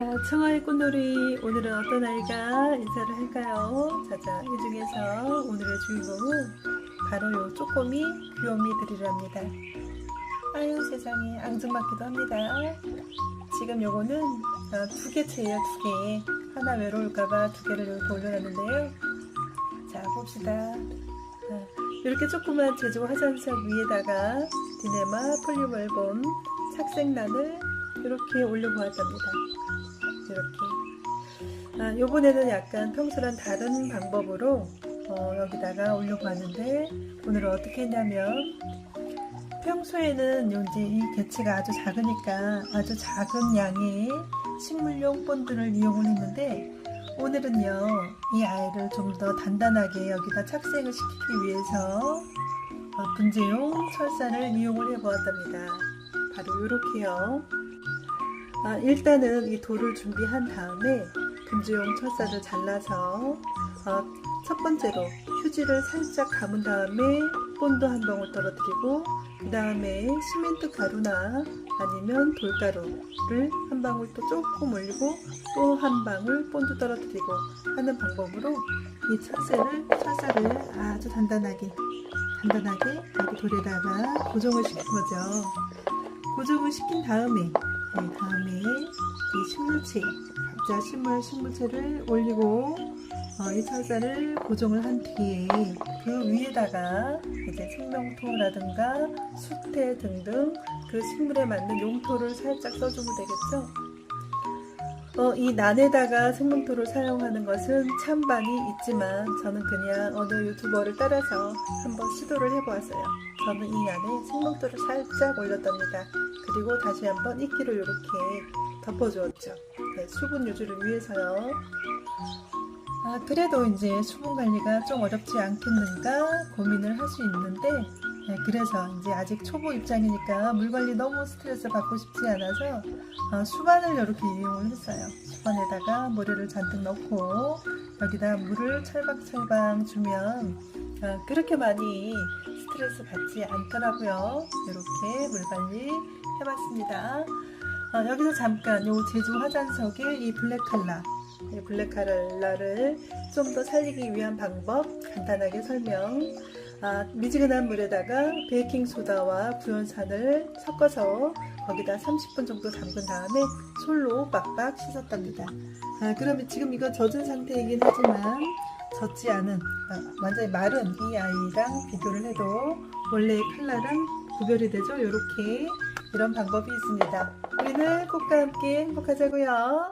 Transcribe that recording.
자, 청아의 꽃놀이 오늘은 어떤 아이가 인사를 할까요? 자자 이 중에서 오늘의 주인공은 바로 요 쪼꼬미 귀요미들이랍니다. 아유 세상에 앙증맞기도 합니다. 지금 요거는 아, 두 개째예요 두 개. 하나 외로울까봐 두 개를 이렇게 올려놨는데요. 자 봅시다. 아, 이렇게 조그만 제조 화장석 위에다가 디네마 폴리멀본 착색란을 이렇게 올려보았답니다. 이렇게. 아, 요번에는 약간 평소랑 다른 방법으로 어, 여기다가 올려보았는데 오늘은 어떻게 했냐면 평소에는 이제 이 개체가 아주 작으니까 아주 작은 양의 식물용 본드를 이용을 했는데 오늘은요 이 아이를 좀 더 단단하게 여기다 착색을 시키기 위해서 어, 분재용 철사를 이용을 해보았답니다. 바로 이렇게요. 아, 일단은 이 돌을 준비한 다음에 분재용 철사를 잘라서 어, 첫 번째로 휴지를 살짝 감은 다음에 본드 한 방울 떨어뜨리고 그 다음에 시멘트 가루나 아니면 돌가루를 한 방울 또 조금 올리고 또 한 방울 본드 떨어뜨리고 하는 방법으로 이 철사를 철사를 아주 단단하게 단단하게 여기 돌에다가 고정을 시킨 거죠. 고정을 시킨 다음에 네, 다음에 이 식물체 각자 식물 식물체를 올리고 어, 이 철사를 고정을 한 뒤에 그 위에다가 이제 생명토라든가 수태 등등 그 식물에 맞는 용토를 살짝 써주면 되겠죠. 어, 이 난에다가 생명토를 사용하는 것은 찬반이 있지만 저는 그냥 어느 유튜버를 따라서 한번 시도를 해보았어요. 저는 이 안에 생명토를 살짝 올렸답니다. 그리고 다시 한번 이끼로 이렇게 덮어주었죠. 네, 수분 유지를 위해서요. 아, 그래도 이제 수분 관리가 좀 어렵지 않겠는가 고민을 할 수 있는데, 네, 그래서 이제 아직 초보 입장이니까 물 관리 너무 스트레스 받고 싶지 않아서 어, 수반을 이렇게 이용을 했어요. 수반에다가 모래를 잔뜩 넣고 여기다 물을 철박철박 주면 어, 그렇게 많이 스트레스 받지 않더라고요. 이렇게 물 관리 해봤습니다. 어, 여기서 잠깐 요 제주 화장석의 이 블랙 칼라 이 블랙 칼라를 좀 더 살리기 위한 방법 간단하게 설명. 아, 미지근한 물에다가 베이킹 소다와 구연산을 섞어서 거기다 30분 정도 담근 다음에 솔로 빡빡 씻었답니다. 아, 그러면 지금 이거 젖은 상태이긴 하지만 젖지 않은 아, 완전히 마른 이 아이랑 비교를 해도 원래의 칼라랑 구별이 되죠. 이렇게 이런 방법이 있습니다. 우리는 꽃과 함께 행복하자고요.